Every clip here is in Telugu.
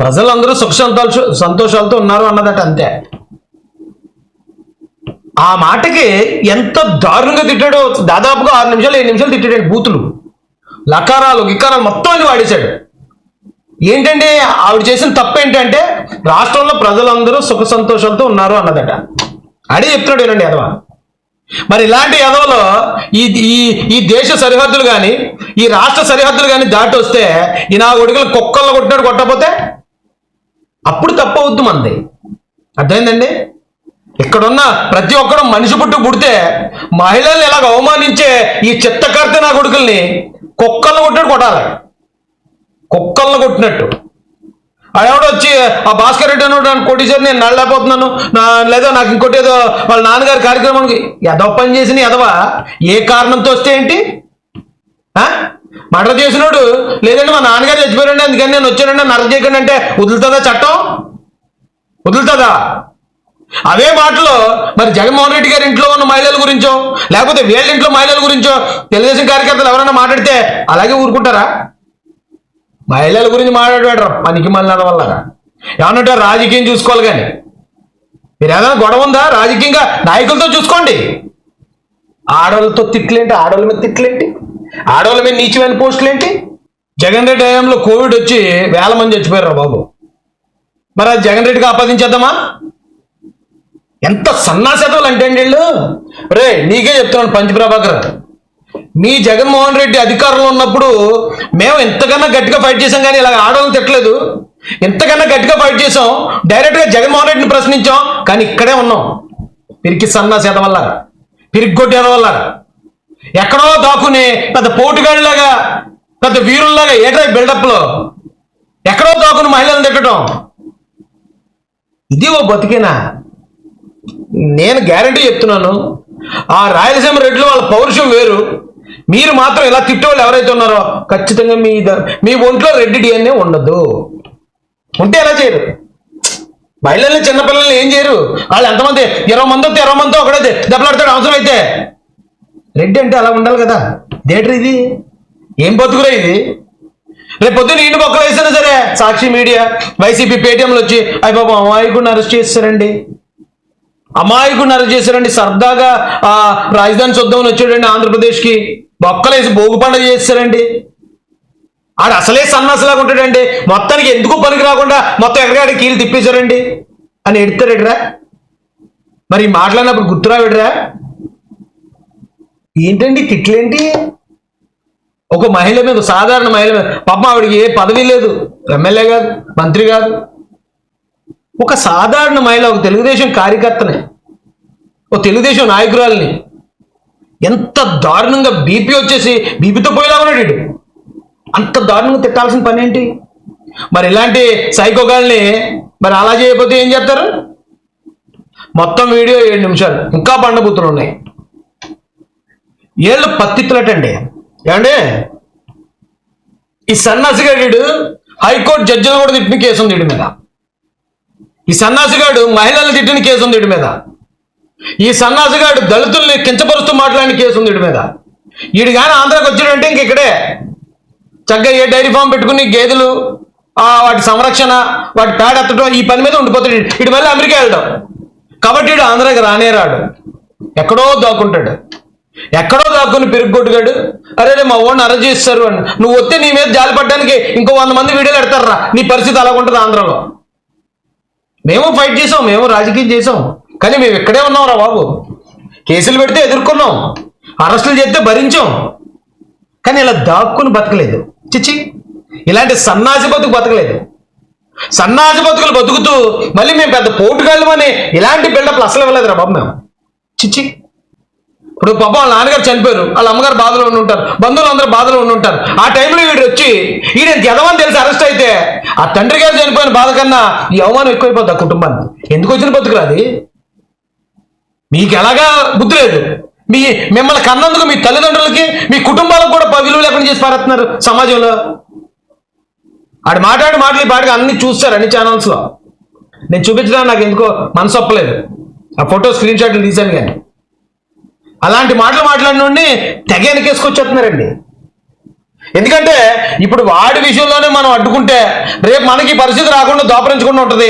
ప్రజలందరూ సుఖ సంతోష సంతోషాలతో ఉన్నారు అన్నదట అంతే. ఆ మాటకి ఎంత దారుణంగా తిట్టాడో దాదాపుగా ఆరు నిమిషాలు ఏడు నిమిషాలు తిట్టాడు బూతులు. లకారాలు గికారాలు మొత్తం అన్ని వాడేశాడు. ఏంటంటే ఆవిడ చేసిన తప్పు ఏంటంటే రాష్ట్రంలో ప్రజలందరూ సుఖ సంతోషాలతో ఉన్నారు అన్నదట. అడే చెప్తున్నాడు ఏనండి ఎదవ మరి ఇలాంటి ఎదవలో ఈ ఈ ఈ దేశ సరిహద్దులు కానీ ఈ రాష్ట్ర సరిహద్దులు కానీ దాటి వస్తే ఈ నా కొడుకులు కుక్కల్లో కొట్టినాడు కొట్టకపోతే అప్పుడు తప్పవద్దు మంది. అర్థమైందండి? ఇక్కడున్న ప్రతి ఒక్కడు మనిషి పుట్టు పుడితే మహిళల్ని ఇలాగ అవమానించే ఈ చిత్తకర్త నా కొడుకుల్ని కుక్కలను కొట్టినట్టు కొట్టాలి. కుక్కలను కొట్టినట్టు. ఆడెవడో వచ్చి ఆ భాస్కర్ రెడ్డి అన్నాడు నన్ను కొట్టేసారు నేను నడలేకపోతున్నాను. నా లేదా నాకు ఇంకోటి ఏదో వాళ్ళ నాన్నగారి కార్యక్రమానికి ఎదవ పని చేసిన ఎదవా? ఏ కారణంతో వస్తే ఏంటి? మర్డర్ చేసినోడు లేదంటే మా నాన్నగారు చచ్చిపోయారండి అందుకని నేను వచ్చానండి నర్ర చేయకండి అంటే వదులుతుందా చట్టం? వదులుతుందా? అవే మాటలో. మరి జగన్మోహన్ రెడ్డి గారి ఇంట్లో ఉన్న మహిళల గురించో లేకపోతే వీళ్ళ ఇంట్లో మహిళల గురించో తెలుగుదేశం కార్యకర్తలు ఎవరైనా మాట్లాడితే అలాగే ఊరుకుంటారా? మహిళల గురించి మాట్లాడాడు పనికి మళ్ళీ వల్ల ఏమన్నట్టు రాజకీయం చూసుకోవాలి కానీ. మీరు ఏదైనా గొడవ ఉందా? రాజకీయంగా నాయకులతో చూసుకోండి. ఆడవాళ్ళతో తిట్లేంటి? ఆడవాళ్ళ మీద తిట్లేంటి? ఆడవాళ్ళ మీద నీచమైన పోస్టులు ఏంటి? జగన్ రెడ్డి హయాంలో కోవిడ్ వచ్చి వేల మంది చచ్చిపోయారు బాబు. మరి అది జగన్ రెడ్డికి ఆపాదించేద్దామా? ఎంత సన్నాసతలు అంటే అండి వీళ్ళు? రే నీకే చెప్తున్నాను పంచప్రభాకర్ మీ జగన్మోహన్ రెడ్డి అధికారంలో ఉన్నప్పుడు మేము ఎంతకన్నా గట్టిగా ఫైట్ చేసాం కానీ ఇలా ఆడవాళ్ళని తిట్టలేదు. ఎంతకన్నా గట్టిగా ఫైట్ చేసాం డైరెక్ట్గా జగన్మోహన్ రెడ్డిని ప్రశ్నించాం కానీ ఇక్కడే ఉన్నాం. పిరికి సన్నాసేత వల్ల పిరిగొట్టేద వల్ల. ఎక్కడో దాక్కుని పెద్ద పోటుగాడిలాగా పెద్ద వీరుల్లాగా ఏటై బిల్డప్లో. ఎక్కడో దాక్కుని మహిళలను తిట్టడం. ఇది ఓ బతికేనా? నేను గ్యారంటీ చెప్తున్నాను. ఆ రాయలసీమ రెడ్లు వాళ్ళ పౌరుషం వేరు. మీరు మాత్రం ఇలా తిట్టేవాళ్ళు ఎవరైతే ఉన్నారో ఖచ్చితంగా మీ మీ ఒంట్లో రెడ్డి డిఎన్ఏ ఉండదు. ఉంటే ఎలా చేయరు? మహిళల్ని చిన్నపిల్లల్ని ఏం చేయరు? వాళ్ళు ఎంతమంది? ఇరవై మందితో ఇరవై మందితో ఒకడైతే దెబ్బలాడతాడు అవసరం అయితే రెడ్డి అంటే అలా ఉండాలి కదా. థియేటర్ ఇది? ఏం బతుకురా ఇది? రేపు పొద్దున్న ఇంటి బొక్కలు వేసినా సరే సాక్షి మీడియా వైసీపీ పేటీఎంలు వచ్చి అయ్యి బాబు అమాయకుడిని అరెస్ట్ చేస్తారండి. అమాయకుడిని అరెస్ట్ చేశారండి సరదాగా ఆ రాజధాని చూద్దామని వచ్చాడండి ఆంధ్రప్రదేశ్కి. బొక్కలేసి భోగి పండుగ చేస్తారండి. ఆడు అసలే సన్నాసిలాగా ఉంటాడండి. మొత్తానికి ఎందుకు పనికి రాకుండా మొత్తం ఎక్కడికి కీలు తిప్పేశారండి? అని ఎడతారేడ్రా మరి మాట్లాడినప్పుడు గుర్తురావిడరా? ఏంటండి తిట్లేంటి? ఒక మహిళ మీద సాధారణ మహిళ మీద పాపం ఆవిడకి ఏ పదవి లేదు. ఎమ్మెల్యే కాదు మంత్రి కాదు. ఒక సాధారణ మహిళ ఒక తెలుగుదేశం కార్యకర్తని ఒక తెలుగుదేశం నాయకురాల్ని ఎంత దారుణంగా బీపీ వచ్చేసి బీపీతో పోయేలా ఉన్నాడు అంత దారుణంగా తిట్టాల్సిన పని ఏంటి? మరి ఇలాంటి సైకోగాల్ని మరి అలా చేయకపోతే ఏం చేస్తారు? మొత్తం వీడియో ఏడు నిమిషాలు. ఇంకా బండబూతులు ఉన్నాయి. ఏళ్ళు పత్తిత్తులటండి ఏమండి? ఈ సన్నాసిగాడు హైకోర్టు జడ్జిలు కూడా తిట్టిన కేసు ఉంది వీడి మీద. ఈ సన్నాసిగాడు మహిళల్ని తిట్టిన కేసు ఉంది వీడి మీద. ఈ సన్నాసిగాడు దళితుల్ని కించపరుస్తూ మాట్లాడిన కేసు ఉంది వీడి మీద. వీడు కానీ ఆంధ్రాకి వచ్చాడంటే ఇంక ఇక్కడే. చక్కగా ఏ డైరీ ఫామ్ పెట్టుకుని గేదెలు వాటి సంరక్షణ వాటి పేడ ఎత్తడం ఈ పని మీద ఉండిపోతాడు ఇటు మళ్ళీ అమెరికా వెళ్ళడం. కాబట్టి వీడు ఆంధ్రాకి రానే రాడు. ఎక్కడో దాక్కుంటాడు. ఎక్కడో దాక్కుని పెరుగుకొట్టుగాడు అరే రే మా ఓన్ అరెస్ట్ చేస్తారు అని. నువ్వు వస్తే నీ మీద జాలిపడ్డానికి ఇంకో వంద మంది వీడియోలు పెడతారా? నీ పరిస్థితి అలా ఉంటుంది ఆంధ్రలో. మేము ఫైట్ చేసాం మేము రాజకీయం చేసాం. కానీ మేము ఇక్కడే ఉన్నాం రా బాబు. కేసులు పెడితే ఎదుర్కొన్నాం. అరెస్టులు చేస్తే భరించాం. కానీ ఇలా దాక్కుని బతకలేదు. చిచ్చి. ఇలాంటి సన్నాసి బతుకు బతకలేదు. సన్నాసి బతుకులు బతుకుతూ మళ్ళీ మేము పెద్ద పోటుగాళ్ళమని ఇలాంటి బిల్డప్లు అసలు ఇవ్వలేదు రా బాబు మేము. చిచ్చి. ఇప్పుడు పాపం వాళ్ళ నాన్నగారు చనిపోయారు. వాళ్ళ అమ్మగారు బాధలో ఉండి ఉంటారు. బంధువులు అందరూ బాధలో ఉండి ఉంటారు. ఆ టైంలో వీడు వచ్చి ఈయన ఎదవని తెలిసి అరెస్ట్ అయితే ఆ తండ్రి గారు చనిపోయిన బాధ కన్నా ఈ అవమానం ఎక్కువైపోద్ది ఆ కుటుంబానికి. ఎందుకు వచ్చిన బతుకురాది మీకు ఎలాగా బుద్ధి లేదు. మీ మిమ్మల్ని కన్నందుకు మీ తల్లిదండ్రులకి మీ కుటుంబాలకు కూడా ప- విలువ లేకుండా చేసి పారేస్తున్నారు సమాజంలో. ఆడు మాట్లాడి మాటలు పాటగా అన్ని చూస్తారు అన్ని ఛానల్స్లో నేను చూపించడానికి నాకు ఎందుకో మనసు ఒప్పలేదు. ఆ ఫోటో స్క్రీన్ షాట్లు తీశాను కానీ. అలాంటి మాటలు మాట్లాడిన తెగ వెనకేసుకొచ్చేస్తున్నారండి. ఎందుకంటే ఇప్పుడు వాడి విషయంలోనే మనం అడ్డుకుంటే రేపు మనకి పరిస్థితి రాకుండా దోపరించకుండా ఉంటుంది.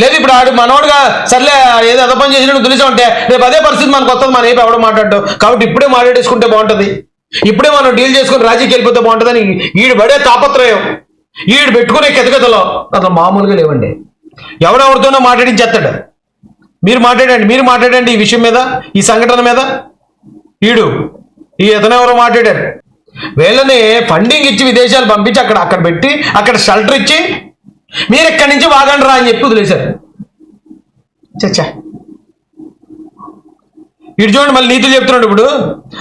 లేదు ఇప్పుడు ఆడు మనోడుగా సర్లే ఏదో అదో పని చేసినట్టు తెలిసామంటే రేపు అదే పరిస్థితి మనకు వస్తుంది మనం ఏపీ ఎవడో మాట్లాడు. కాబట్టి ఇప్పుడే మాట్లాడేసుకుంటే బాగుంటుంది. ఇప్పుడే మనం డీల్ చేసుకుని రాజీకి వెళ్ళిపోతే బాగుంటుందని ఈడు పడే తాపత్రయం. ఈడు పెట్టుకునే కితకితలో అసలు మామూలుగా లేవండి. ఎవడెవరితోనో మాట్లాడించేస్తాడు. మీరు మాట్లాడండి మీరు మాట్లాడండి ఈ విషయం మీద ఈ సంఘటన మీద. ఈడు ఈ ఇతను మాట్లాడారు. వీళ్ళని ఫండింగ్ ఇచ్చి విదేశాలు పంపించి అక్కడ అక్కడ పెట్టి అక్కడ షెల్టర్ ఇచ్చి మీరు ఇక్కడి నుంచి వాగండి రా అని చెప్పి వదిలేశారు. చచ్చా. ఇటు చూడండి మళ్ళీ నీతులు చెప్తున్నాడు ఇప్పుడు.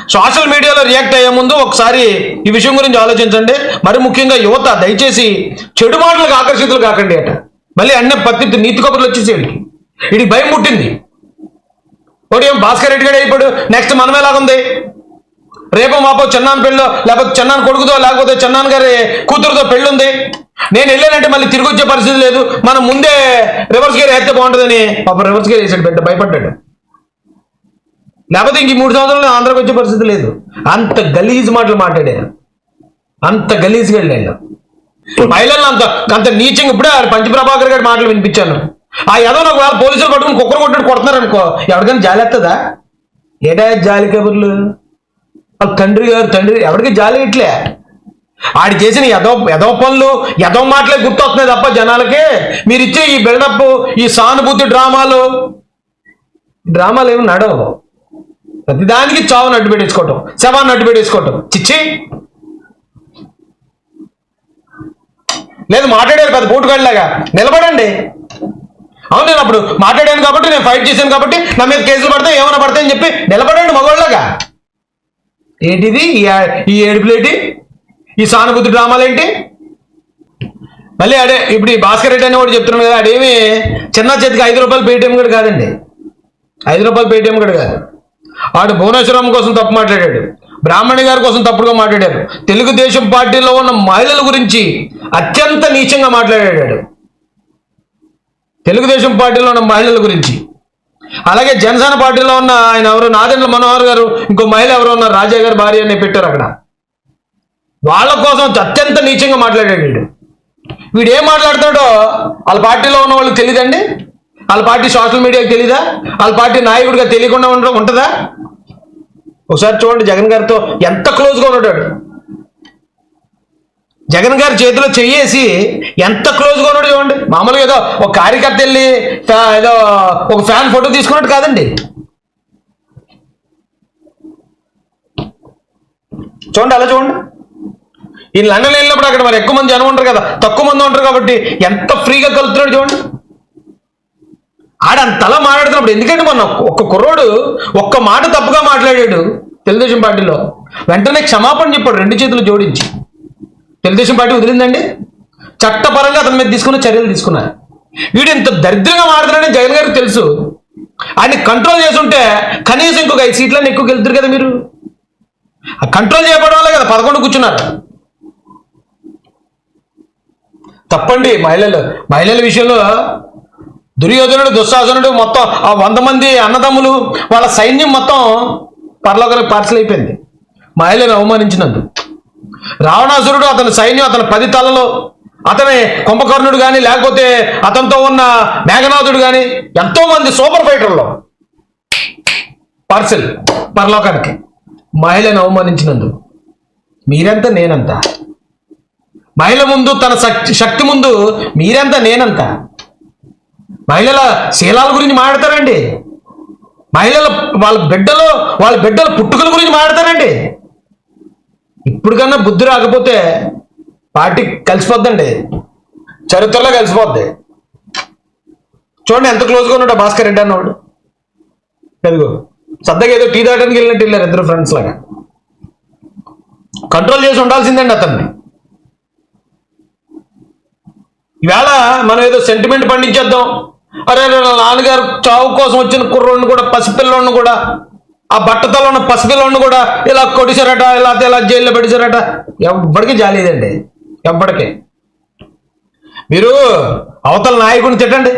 సోషల్ మీడియాలో రియాక్ట్ అయ్యే ముందు ఒకసారి ఈ విషయం గురించి ఆలోచించండి. మరి ముఖ్యంగా యువత దయచేసి చెడు మాటలకు ఆకర్షితులు కాకండి అట. మళ్ళీ అన్న పత్తి నీతి కబుర్లు వచ్చేసి వీడికి భయం పుట్టింది. ఒకటి భాస్కర్ రెడ్డి గడే ఇప్పుడు నెక్స్ట్ మనం ఎలాగుంది? రేపు మాపో చెన్నాన్ పెళ్ళో లేకపోతే చెన్నాన్ కొడుకుతో లేకపోతే చెన్నాన్ గారి కూతురుతో పెళ్ళుంది. నేను వెళ్ళానంటే మళ్ళీ తిరిగి వచ్చే పరిస్థితి లేదు. మనం ముందే రివర్స్ గేర్ వేస్తే బాగుంటుందని పాప రివర్స్ గేర్ వేసాడు పెద్ద భయపడ్డాడు. లేకపోతే ఇంక మూడు సంవత్సరాలు ఆంధ్రాకి వచ్చే పరిస్థితి లేదు. అంత గలీజ్ మాటలు మాట్లాడాను. అంత గలీజ్గా వెళ్ళాను. మహిళలను అంత అంత నీచంగా ఇప్పుడే పంచప్రభాకర్ గారి మాటలు వినిపించాను. ఆ ఏదో ఒకవేళ పోలీసులు పట్టుకుని కుక్కరు కొట్టినట్టు కొడుతున్నారు అనుకో ఎవరికైనా జాలి ఎత్తదా ఏటా జాలి కబుర్లు? వాళ్ళ తండ్రి గారు తండ్రి ఎవరికి జాలి ఇట్లే? ఆడు చేసిన ఎదో ఎదో పనులు ఎదో మాటలే గుర్తొస్తున్నాయి తప్ప జనాలకి. మీరు ఇచ్చే ఈ బిల్డప్ ఈ సానుభూతి డ్రామాలు డ్రామాలు ఏమి నడవు. ప్రతిదానికి చావు నడ్డు పెట్టేసుకోవటం శవాన్ని నడ్డు పెట్టేసుకోవటం. చిచ్చి. లేదు మాట్లాడారు పెద్ద పోటుగాడిలాగా నిలబడండి. అవును నేను అప్పుడు మాట్లాడాను కాబట్టి నేను ఫైట్ చేశాను కాబట్టి నా మీద కేసులు పడితే ఏమైనా పడతాయని చెప్పి నిలబడండి మగవాళ్ళగా ఏంటిది? ఈ ఈ ఏడుపులేటి ఈ సానుభూతి డ్రామాలేంటి మళ్ళీ అడే ఇప్పుడు ఈ భాస్కర్ రెడ్డి అని కూడా చెప్తున్నాను కదా అడేమి చిన్న చేతికి ఐదు రూపాయలు పేటిఎం కూడా కాదండి. ఐదు రూపాయలు పేటిఎం కూడా కాదు. ఆడు భువనేశ్వరం కోసం తప్పు మాట్లాడాడు. బ్రాహ్మణి గారి కోసం తప్పుడుగా మాట్లాడారు. తెలుగుదేశం పార్టీలో ఉన్న మహిళల గురించి అత్యంత నీచంగా మాట్లాడాడు. తెలుగుదేశం పార్టీలో ఉన్న మహిళల గురించి. అలాగే జనసేన పార్టీలో ఉన్న ఆయన ఎవరు? నాదెండ్ల మనోహర్ గారు ఇంకో మహిళ ఎవరు? ఉన్నారు రాజా గారి భార్య అని పెట్టారు అక్కడ. వాళ్ళ కోసం అత్యంత నీచంగా మాట్లాడాడు వీడు. వీడు ఏం మాట్లాడుతాడో వాళ్ళ పార్టీలో ఉన్న వాళ్ళకి తెలియదండి వాళ్ళ పార్టీ సోషల్ మీడియాకి తెలీదా? వాళ్ళ పార్టీ నాయకుడిగా తెలియకుండా ఉండడం ఉంటుందా? ఒకసారి చూడండి జగన్ గారితో ఎంత క్లోజ్గా ఉన్నాడు. జగన్ గారి చేతిలో చెయ్యేసి ఎంత క్లోజ్గా ఉన్నాడు చూడండి. మామూలుగా ఏదో ఒక కార్యకర్త వెళ్ళి ఏదో ఒక ఫ్యాన్ ఫోటో తీసుకున్నట్టు కాదండి. చూడండి అలా చూడండి. ఈ లండన్ వెళ్ళినప్పుడు అక్కడ మరి ఎక్కువ మంది జనం ఉంటారు కదా తక్కువ మంది ఉంటారు కాబట్టి ఎంత ఫ్రీగా కలుపుతున్నాడు చూడండి. ఆడ అంతలా మాట్లాడుతున్నప్పుడు ఎందుకంటే మొన్న ఒక్క కుర్రోడు ఒక్క మాట తప్పుగా మాట్లాడాడు తెలుగుదేశం పార్టీలో. వెంటనే క్షమాపణ చెప్పాడు రెండు చేతులు జోడించి. తెలుగుదేశం పార్టీ వదిలిందండి? చట్టపరంగా అతని మీద తీసుకున్న చర్యలు తీసుకున్నారు వీడు ఇంత దరిద్రంగా మారుతున్నాడని జగన్ గారికి తెలుసు. ఆయన కంట్రోల్ చేసుంటే కనీసం ఇంకొక ఐదు సీట్లను ఎక్కువ గెలుతారు కదా మీరు. కంట్రోల్ చేయబడడం వల్ల కదా పదకొండు కూర్చున్నారు. తప్పండి మహిళలు మహిళల విషయంలో దుర్యోధనుడు దుశ్శాసనుడు మొత్తం ఆ వంద మంది అన్నదమ్ములు వాళ్ళ సైన్యం మొత్తం పరలోకానికి పార్సల్ అయిపోయింది. మహిళను అవమానించినందుకు. రావణాసురుడు అతని సైన్యం అతని పది తలలో అతని కుంభకర్ణుడు కానీ లేకపోతే అతనితో ఉన్న మేఘనాథుడు కానీ ఎంతో మంది సూపర్ ఫైటర్లో. పార్సల్ పరలోకానికి. మహిళను అవమానించినందుకు. మీరెంత నేనంత? మహిళ ముందు తన శక్తి శక్తి ముందు మీరెంత నేనంత? మహిళల శీలాల గురించి మాట్లాడతారండి. మహిళల వాళ్ళ బిడ్డలు వాళ్ళ బిడ్డల పుట్టుకల గురించి మాట్లాడతారండి. ఇప్పుడు కన్నా బుద్ధి రాకపోతే పార్టీ కలిసిపోద్దండి. చరిత్రలో కలిసిపోద్ది. చూడండి ఎంత క్లోజ్గా ఉన్నాడు భాస్కర్ రెడ్డి అన్నవాడు. ఎదుగో సద్దగా ఏదో టీ దాటానికి వెళ్ళినట్టు వెళ్ళారు ఇద్దరు ఫ్రెండ్స్ లాగా. కంట్రోల్ చేసి ఉండాల్సిందండి అతన్ని. ఈవేళ మనం ఏదో సెంటిమెంట్ పండించేద్దాం. అరే నాన్నగారు చావు కోసం వచ్చిన కుర్రోడిని కూడా పసిపిల్లోడిని కూడా ఆ బట్టతలో ఉన్న పసిపిల్లను కూడా ఇలా కొడిచారట ఇలా ఇలా జైల్లో పెట్టించారట. ఎవ్వడికి జాలేదండి ఎవ్వడికి. మీరు అవతల నాయకుడిని తిట్టండి.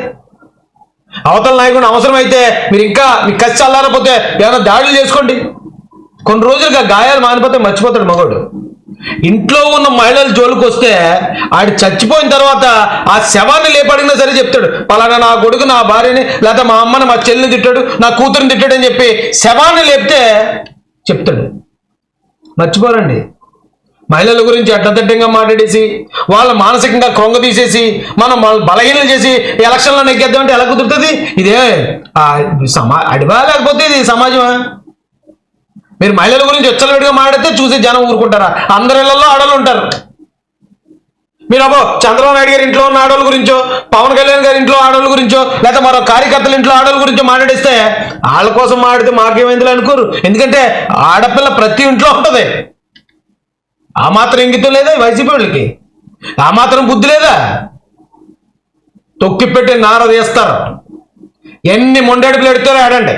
అవతల నాయకుడిని అవసరమైతే మీరు ఇంకా మీ కసి చల్లారపోతే ఏమైనా దాడులు చేసుకోండి. కొన్ని రోజులుగా గాయాలు మానిపోతే మర్చిపోతాడు మగవాడు ఇంట్లో ఉన్న మహిళల జోలికి వస్తే ఆడు చచ్చిపోయిన తర్వాత ఆ శవాన్ని లేపడినా సరే చెప్తాడు పలానా నా కొడుకు నా భార్యని లేకపోతే మా అమ్మని మా చెల్లిని తిట్టాడు నా కూతురుని తిట్టాడు అని చెప్పి శవాన్ని లేపితే చెప్తాడు. మర్చిపోరండి. మహిళల గురించి అడ్డదిడ్డంగా మాట్లాడేసి వాళ్ళ మానసికంగా కొంగ తీసేసి మనం వాళ్ళ బలహీనలు చేసి ఎలక్షన్లో నెగ్గేద్దామంటే ఎలా కుదురుతుంది? ఇదే సమా అడివా లేకపోతే ఇది సమాజమా? మీరు మహిళల గురించి వచ్చలవిడిగా మాట్లాడితే చూసి జనం ఊరుకుంటారా? అందరి ఆడలు ఆడవాళ్ళు ఉంటారు. మీరు అబ్బో చంద్రబాబు నాయుడు గారి ఇంట్లో ఉన్న ఆడవాళ్ళ గురించో పవన్ కళ్యాణ్ గారి ఇంట్లో ఆడవాళ్ళ గురించో లేదా మరో కార్యకర్తల ఇంట్లో ఆడవాళ్ళ గురించో మాట్లాడిస్తే వాళ్ళ కోసం మాట్లాడితే మాకేమైందిలే అనుకోరు. ఎందుకంటే ఆడపిల్ల ప్రతి ఇంట్లో ఉంటుంది. ఆ మాత్రం ఇంగితం లేదా వైసీపీ వాళ్ళకి? ఆ మాత్రం బుద్ధి లేదా? తొక్కిపెట్టి నారదేస్తారు. నార తీస్తారు ఎన్ని మొండడుపులు ఎడితే ఆడండి.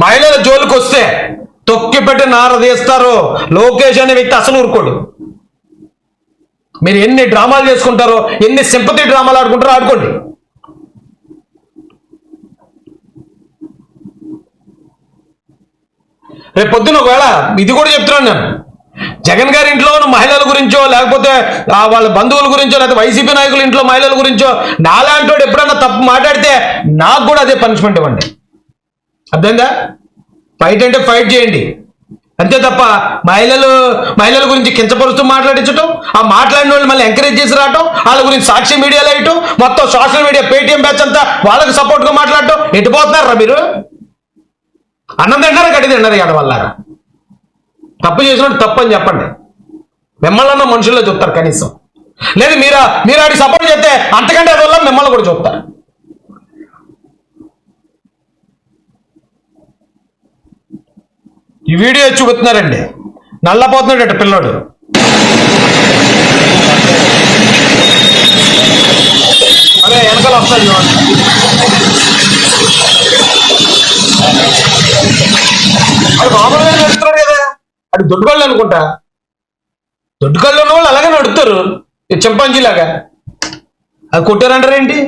మహిళల జోలికి వస్తే తొక్కిపెట్టి నార తీస్తారు లోకేష్ అనే వ్యక్తి అసలు ఊరుకోడు. మీరు ఎన్ని డ్రామాలు చేసుకుంటారో ఎన్ని సింపతి డ్రామాలు ఆడుకుంటారో ఆడుకోండి. రేపు పొద్దున ఒకవేళ ఇది కూడా చెప్తున్నాను నేను. జగన్ గారి ఇంట్లో ఉన్న మహిళల గురించో లేకపోతే వాళ్ళ బంధువుల గురించో లేకపోతే వైసీపీ నాయకుల ఇంట్లో మహిళల గురించో నాలాంటోడు ఎప్పుడన్నా తప్పు మాట్లాడితే నాకు కూడా అదే పనిష్మెంట్ ఇవ్వండి. అర్థమైందా? ఫైట్ అంటే ఫైట్ చేయండి. అంతే తప్ప మహిళలు మహిళల గురించి కించపరుస్తూ మాట్లాడించటం ఆ మాట్లాడిన వాళ్ళు మళ్ళీ ఎంకరేజ్ చేసి రావటం వాళ్ళ గురించి సాక్షి మీడియాలో వేయటం మొత్తం సోషల్ మీడియా పేటిఎం బ్యాచ్ అంతా వాళ్ళకి సపోర్ట్గా మాట్లాడటం ఎటు పోతున్నారా మీరు? అన్నం తింటారా గడ్డి తింటారు ఇక్కడ వల్ల తప్పు చేసినట్టు తప్పు అని చెప్పండి. మిమ్మల్ని అన్న మనుషుల్లో చూస్తారు కనీసం. లేదు మీరు మీరు ఆడికి సపోర్ట్ చేస్తే అంతకంటే అది వల్ల మిమ్మల్ని కూడా చూస్తారు ఈ వీడియో చూపుతున్నారండి. నల్లపోతున్నాడు పిల్లోడు. అదే వెనకాల వస్తాడు అది మామూలుగా నడుస్తున్నాడు కదా. అది దొడ్డుకళ్ళు అనుకుంటా. దొడ్డుకళ్ళు ఉన్న వాళ్ళు అలాగే నడుతారు చింపాంజీలాగా. అది కొట్టారంటారేంటి?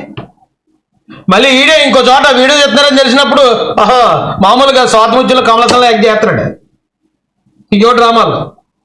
మళ్ళీ ఈడే ఇంకో చోట వీడియో చెప్తున్నారని తెలిసినప్పుడు మామూలుగా స్వాతంత్రంలో కమలసంలో యాక్ట్ చేస్తున్నాడు. ఇంకో డ్రామాలో